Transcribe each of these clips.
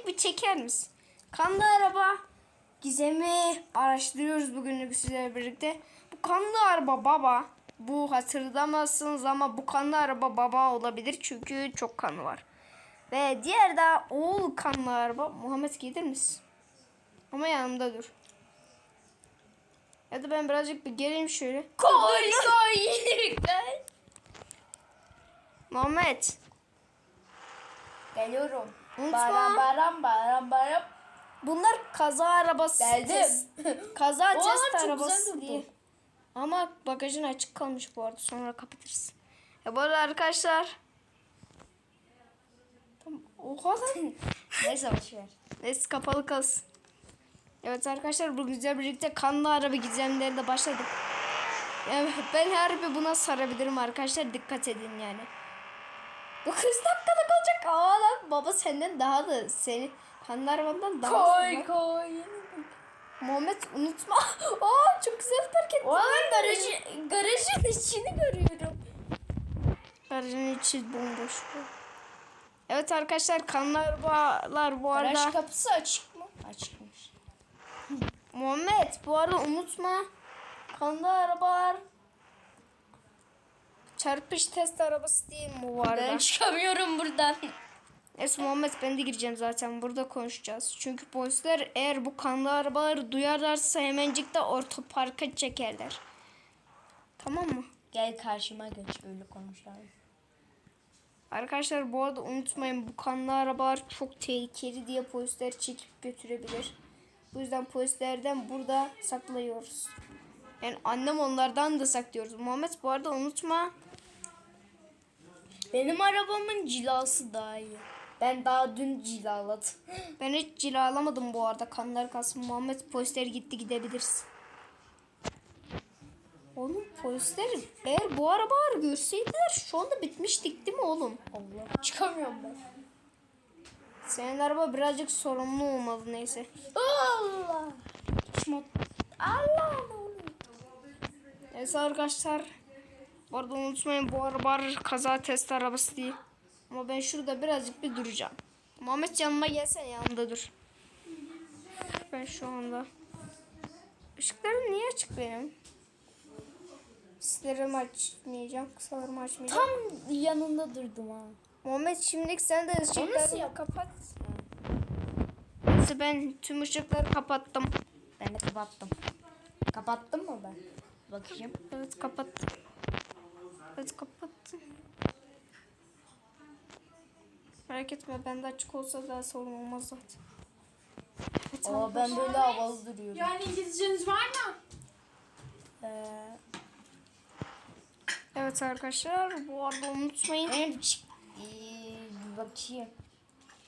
birazcık bir çeker misin? Kanlı araba gizemi araştırıyoruz bugünlük sizlerle birlikte. Bu kanlı araba baba. Bu hatırlamazsınız ama bu kanlı araba baba olabilir çünkü çok kanı var. Ve diğer de oğul kanlı araba. Muhammed gelir misin? Ama yanımda dur. Ya da ben birazcık bir geleyim şöyle. Koy koy. Muhammed. Geliyorum. Unutma. Baram baram baram baram. Bunlar kaza arabası. Geldim. Kaza Oha, test arabası diye. Ama bagajın açık kalmış bu arada. Sonra kapatırız. Ya bu arada arkadaşlar. Tamam. Oha lan. Neyse boşver. Neyse kapalı kalsın. Evet arkadaşlar bu güzel birlikte kanlı araba gizemlerine başladık. Evet, ben harbi buna sarabilirim arkadaşlar. Dikkat edin yani. 9 dakikada kalacak. Aa lan baba senden daha da seni kanlı arabandan daha Koy koy. Muhammed unutma. Aa çok güzel park ettin. Oğlum garajı, garajın içini görüyorum. Garajın içi bomboş. Evet arkadaşlar kanlı arabalar bu arada. Garaj kapısı açık mı? Açıkmış. Muhammed bu arada unutma. Kanlı arabalar. Çarpış test arabası değil mi bu arada? Ben çıkamıyorum buradan. Neyse Muhammed ben de gireceğim zaten. Burada konuşacağız. Çünkü polisler eğer bu kanlı arabaları duyarlarsa hemencik de otoparka çekerler. Tamam mı? Gel karşıma geç öyle konuşalım. Arkadaşlar bu arada unutmayın bu kanlı arabalar çok tehlikeli diye polisler çekip götürebilir. Bu yüzden polislerden burada saklıyoruz. Yani annem onlardan da saklıyoruz. Muhammed bu arada unutma. Benim arabamın cilası daha iyi. Ben daha dün cilaladım. Ben hiç cilalamadım bu arada. Kanlar kalsın. Muhammed polisler gitti gidebiliriz. Oğlum polisler eğer bu arabaları görseydiler şu anda bitmiştik değil mi oğlum? Allah. Çıkamıyorum ben. Senin araba birazcık sorumlu olmalı neyse. Allah. Şmot. Allah? Neyse arkadaşlar. Bu arada unutmayın bu araba kaza test arabası değil. Ama ben şurada birazcık bir duracağım. Muhammed yanıma gelsene yanımda dur. Ben şu anda. Işıklarım niye açık benim? Sislerimi açmayacağım. Kısalarımı açmayacağım. Tam yanında durdum ha. Muhammed şimdilik sen de yap- kapat. Neyse ben tüm ışıkları kapattım. Ben de kapattım. Kapattım mı ben? Bakayım. Evet kapattım. Evet kapattım. Merak etme bende açık olsa da sorun olmaz zaten. Evet, Aa ben böyle havalı duruyorum. Yani İngilizceniz var mı? Ee, evet arkadaşlar bu arada unutmayın. ee, bir bakayım.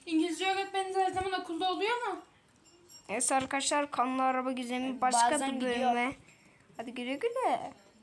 İngilizce öğretmeniniz her zaman okulda oluyor mu? Evet arkadaşlar kanlı araba gizemi başka Bazen bir gidiyor. bölüme. Hadi güle güle.